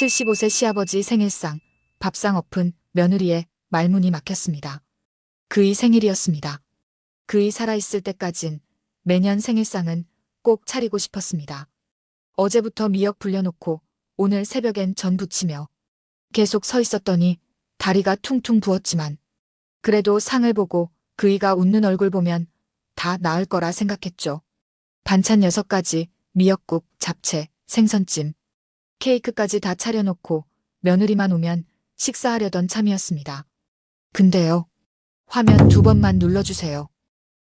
75세 시아버지 생일상, 밥상 엎은 며느리의 말문이 막혔습니다. 그의 생일이었습니다. 그의 살아있을 때까진 매년 생일상은 꼭 차리고 싶었습니다. 어제부터 미역 불려놓고 오늘 새벽엔 전 부치며 계속 서 있었더니 다리가 퉁퉁 부었지만 그래도 상을 보고 그이가 웃는 얼굴 보면 다 나을 거라 생각했죠. 반찬 6가지, 미역국, 잡채, 생선찜, 케이크까지 다 차려놓고 며느리만 오면 식사하려던 참이었습니다. 근데요. 화면 두 번만 눌러주세요.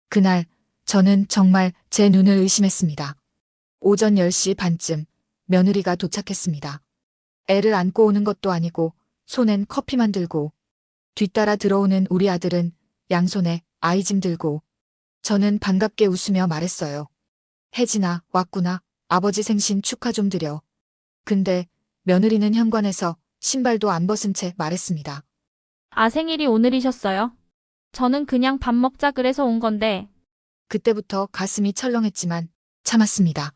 그날 저는 정말 제 눈을 의심했습니다. 오전 10시 반쯤 며느리가 도착했습니다. 애를 안고 오는 것도 아니고 손엔 커피만 들고 뒤따라 들어오는 우리 아들은 양손에 아이짐 들고 저는 반갑게 웃으며 말했어요. 혜진아, 왔구나. 아버지 생신 축하 좀 드려. 근데 며느리는 현관에서 신발도 안 벗은 채 말했습니다. 아, 생일이 오늘이셨어요? 저는 그냥 밥 먹자 그래서 온 건데, 그때부터 가슴이 철렁했지만 참았습니다.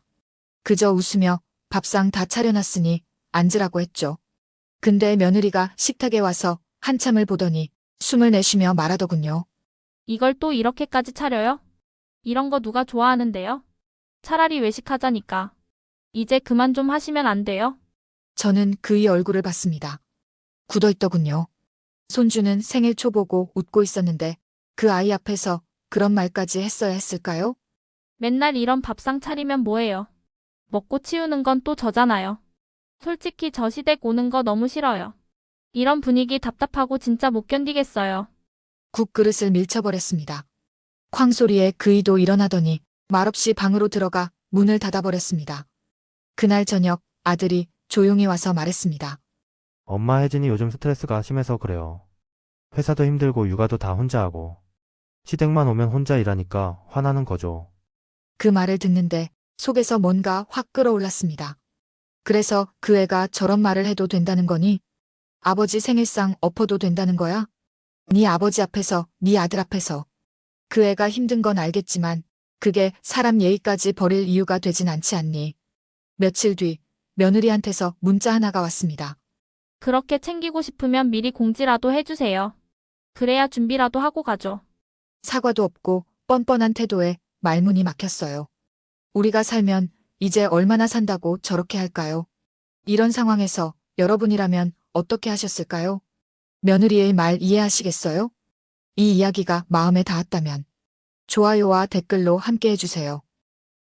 그저 웃으며 밥상 다 차려놨으니 앉으라고 했죠. 근데 며느리가 식탁에 와서 한참을 보더니 숨을 내쉬며 말하더군요. 이걸 또 이렇게까지 차려요? 이런 거 누가 좋아하는데요? 차라리 외식하자니까. 이제 그만 좀 하시면 안 돼요? 저는 그의 얼굴을 봤습니다. 굳어있더군요. 손주는 생일 초 보고 웃고 있었는데 그 아이 앞에서 그런 말까지 했어야 했을까요? 맨날 이런 밥상 차리면 뭐해요? 먹고 치우는 건 또 저잖아요. 솔직히 저 시댁 오는 거 너무 싫어요. 이런 분위기 답답하고 진짜 못 견디겠어요. 국그릇을 밀쳐버렸습니다. 쾅 소리에 그이도 일어나더니 말없이 방으로 들어가 문을 닫아버렸습니다. 그날 저녁 아들이 조용히 와서 말했습니다. 엄마 혜진이 요즘 스트레스가 심해서 그래요. 회사도 힘들고 육아도 다 혼자 하고. 시댁만 오면 혼자 일하니까 화나는 거죠. 그 말을 듣는데 속에서 뭔가 확 끌어올랐습니다. 그래서 그 애가 저런 말을 해도 된다는 거니? 아버지 생일상 엎어도 된다는 거야? 네 아버지 앞에서, 네 아들 앞에서. 그 애가 힘든 건 알겠지만 그게 사람 예의까지 버릴 이유가 되진 않지 않니? 며칠 뒤 며느리한테서 문자 하나가 왔습니다. 그렇게 챙기고 싶으면 미리 공지라도 해주세요. 그래야 준비라도 하고 가죠. 사과도 없고 뻔뻔한 태도에 말문이 막혔어요. 우리가 살면 이제 얼마나 산다고 저렇게 할까요? 이런 상황에서 여러분이라면 어떻게 하셨을까요? 며느리의 말 이해하시겠어요? 이 이야기가 마음에 닿았다면 좋아요와 댓글로 함께 해주세요.